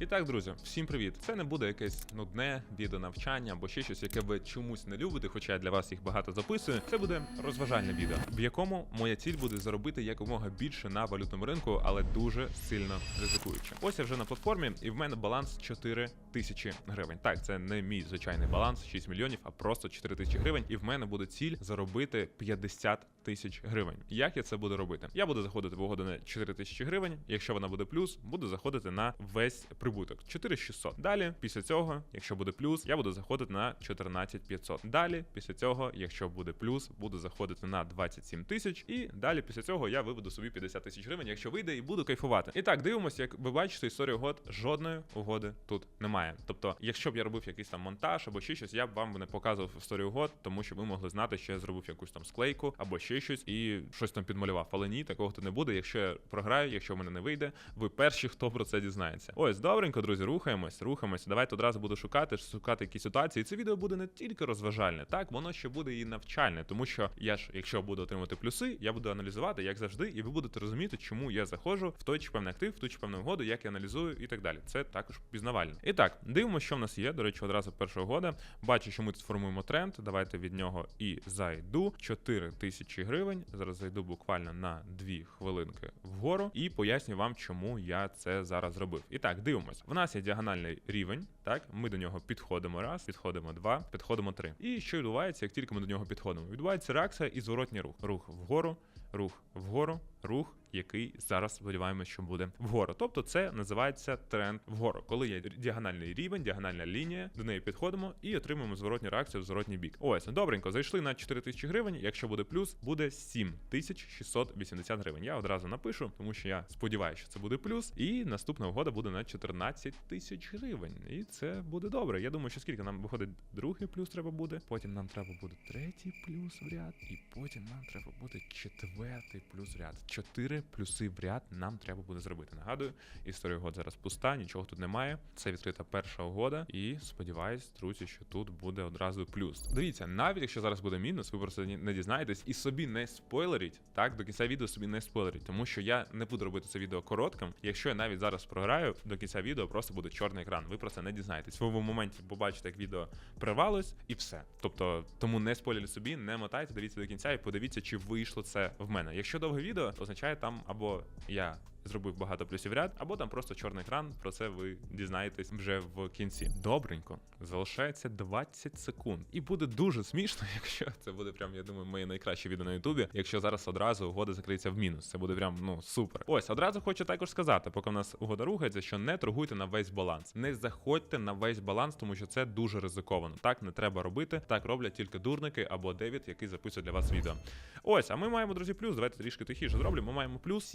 І так, друзі, всім привіт. Це не буде якесь нудне відео навчання або ще щось, яке ви чомусь не любите, хоча я для вас їх багато записую. Це буде розважальне відео, в якому моя ціль буде заробити якомога більше на валютному ринку, але дуже сильно ризикуючи. Ось я вже на платформі, і в мене баланс 4 тисячі гривень. Так, це не мій звичайний баланс 6 мільйонів, а просто 4 тисячі гривень. І в мене буде ціль заробити 50 тисяч гривень. Як я це буду робити? Я буду заходити в угоду на 4 тисячі гривень. Якщо вона буде плюс, буду заходити на весь прибуток 4600. Далі, після цього, якщо буде плюс, я буду заходити на 14500. Далі, після цього, якщо буде плюс, буду заходити на 27 тисяч. І далі, після цього, я виведу собі 50 тисяч гривень, якщо вийде, і буду кайфувати. І так, дивимося, як ви бачите, історію угод жодної угоди тут немає. Тобто, якщо б я робив якийсь там монтаж або ще щось, я б вам не показував історію угод, тому що ви могли знати, що я зробив якусь там склейку або ще щось і щось там підмалював. Але ні, такого то не буде. Якщо я програю, якщо в мене не вийде, ви перші, хто про це дізнається. Ось добренько, друзі, рухаємось, рухаємось. Давайте одразу буду шукати, шукати якісь ситуації. Це відео буде не тільки розважальне, так воно ще буде і навчальне, тому що я ж, якщо буду отримувати плюси, я буду аналізувати, як завжди, і ви будете розуміти, чому я заходжу в той чи певний актив, в ту чи певну угоду, як я аналізую і так далі. Це також пізнавально. І так, дивимося, що в нас є. До речі, одразу перша угода. Бачу, що ми тут формуємо тренд. Давайте від нього і зайду. 4 тисячі гривень. Зараз зайду буквально на 2 хвилинки вгору і поясню вам, чому я це зараз зробив. І так, дивимось. В нас є діагональний рівень. Так, ми до нього підходимо раз, підходимо два, підходимо три. І що відбувається, як тільки ми до нього підходимо? Відбувається реакція і зворотній рух. Рух вгору, рух вгору, рух. Який зараз сподіваємося, що буде вгору. Тобто це називається тренд вгору, коли є діагональний рівень, діагональна лінія, до неї підходимо і отримуємо зворотню реакцію в зворотній бік. Ось добренько, зайшли на 4 тисячі гривень. Якщо буде плюс, буде 7680 гривень. Я одразу напишу, тому що я сподіваюся, що це буде плюс. І наступна угода буде на 14 тисяч гривень. І це буде добре. Я думаю, що скільки нам виходить другий плюс треба буде. Потім нам треба буде третій плюс в ряд, і потім нам треба буде четвертий плюс в ряд. Чотири плюси в ряд нам треба буде зробити. Нагадую, історія угод зараз пуста, нічого тут немає. Це відкрита перша угода, і сподіваюсь, друзі, що тут буде одразу плюс. Дивіться, навіть якщо зараз буде мінус, ви просто не дізнаєтесь і собі не спойлеріть. Так, до кінця відео собі не спойлеріть, тому що я не буду робити це відео коротким. Якщо я навіть зараз програю, до кінця відео просто буде чорний екран. Ви про це не дізнаєтесь. Ви в моменті побачите, як відео прервалось, і все. Тобто, тому не спойлеріть собі, не мотайте, дивіться до кінця і подивіться, чи вийшло це в мене. Якщо довге відео, означає там або я. Зробив багато плюсів ряд, або там просто чорний екран. Про це ви дізнаєтесь вже в кінці. Добренько, залишається 20 секунд, і буде дуже смішно, якщо це буде прям, я думаю, моє найкраще відео на Ютубі. Якщо зараз одразу угода закриється в мінус, це буде прям ну супер. Ось одразу хочу також сказати, поки в нас угода рухається, що не торгуйте на весь баланс, не заходьте на весь баланс, тому що це дуже ризиковано. Так не треба робити. Так роблять тільки дурники або Девід, який записує для вас відео. Ось, а ми маємо, друзі, плюс. Давайте трішки тихіше зроблю. Ми маємо плюс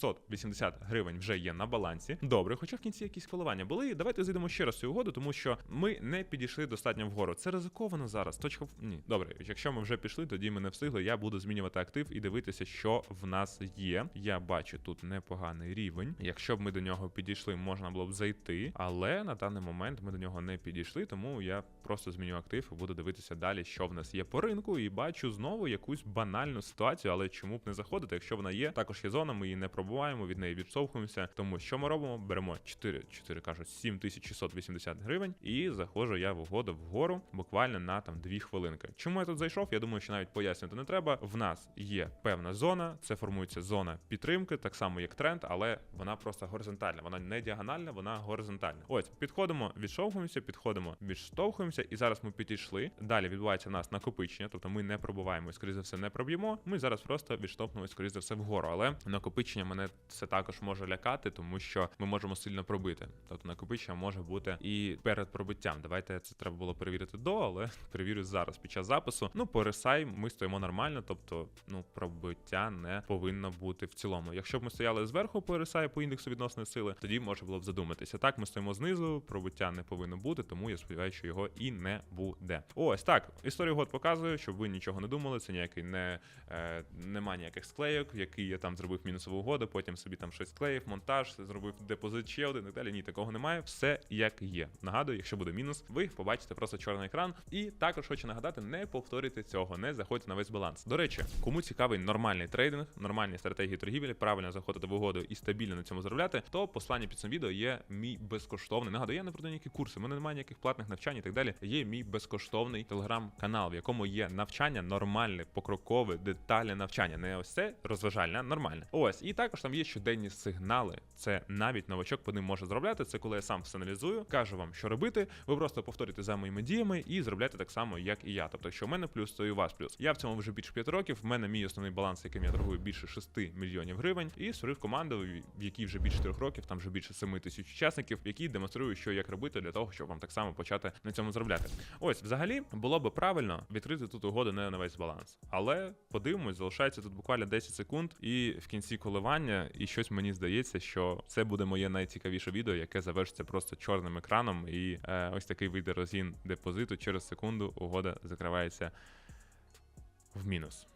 7680 гривень вже є на балансі. Добре, хоча в кінці якісь коливання були. Давайте зайдемо ще раз цю угоду, тому що ми не підійшли достатньо вгору. Це ризиковано зараз. Точка ні. Добре, якщо ми вже пішли, тоді ми не встигли. Я буду змінювати актив і дивитися, що в нас є. Я бачу тут непоганий рівень. Якщо б ми до нього підійшли, можна було б зайти. Але на даний момент ми до нього не підійшли, тому я просто зміню актив і буду дивитися далі, що в нас є по ринку. І бачу знову якусь банальну ситуацію, але чому б не заходити? Якщо вона є, також є зона, ми її не пробуваємо, від неї відштовхуємося. Тому що ми робимо? Беремо 4, 4 кажуть, 7680 гривень, і заходжу я в угоду вгору буквально на там 2 хвилинки. Чому я тут зайшов? Я думаю, що навіть пояснювати не треба. В нас є певна зона, це формується зона підтримки, так само як тренд, але вона просто горизонтальна. Вона не діагональна, вона горизонтальна. Ось підходимо, відштовхуємося, підходимо, відштовхуємося, і зараз ми підійшли. Далі відбувається у нас накопичення, тобто ми не пробуваємо, скоріше за все, не проб'ємо. Ми зараз просто відштовхнемося, скоріше за все, вгору. Але накопичення мене це також може лякати, тому що ми можемо сильно пробити. Тобто накопичення може бути і перед пробиттям. Давайте це треба було перевірити до, але перевірю зараз під час запису. Ну, по RSI ми стоїмо нормально, тобто ну пробиття не повинно бути в цілому. Якщо б ми стояли зверху по RSI, по індексу відносної сили, тоді може було б задуматися. Так, ми стоїмо знизу, пробиття не повинно бути, тому я сподіваюся, що його і не буде. Ось так. Історію год показує, щоб ви нічого не думали. Це ніякий не е, нема ніяких склейок, який я там зробив мінусову угоду. потім собі там щось склеїв, монтаж, зробив депозит ще один і далі. Ні, такого немає. Все як є. Нагадую, якщо буде мінус, ви побачите просто чорний екран. І також хочу нагадати, не повторюйте цього, не заходьте на весь баланс. До речі, кому цікавий нормальний трейдинг, нормальні стратегії торгівлі, правильно заходити в угоду і стабільно на цьому заробляти, то послання під цим відео є мій безкоштовний. Нагадую, я не продаю ніякі курси, в мене немає ніяких платних навчань і так далі. Є мій безкоштовний телеграм-канал, в якому є навчання нормальне, покрокове, детальне навчання. Не ось це розважальне, а нормальне. Ось, і також там є щоденні сигнали. Це навіть новачок по ним може зробляти. Це коли я сам все аналізую, кажу вам, що робити. Ви просто повторюєте за моїми діями і зробляєте так само, як і я. Тобто, що в мене плюс, то і у вас плюс. Я в цьому вже більше 5 років. В мене мій основний баланс, яким я торгую, більше 6 мільйонів гривень. І створив команду, в якій вже більше 4 років, там вже більше 7 тисяч учасників, які демонструють, що як робити для того, щоб вам так само почати на цьому заробляти. Ось, взагалі, було би правильно відкрити тут угоду не на весь баланс. Але подивимось, залишається тут буквально 10 секунд, і в кінці коливання, і щось мені здається, що це буде моє найцікавіше відео, яке завершиться просто чорним екраном, і е, ось такий вийде розгін депозиту. Через секунду угода закривається в мінус.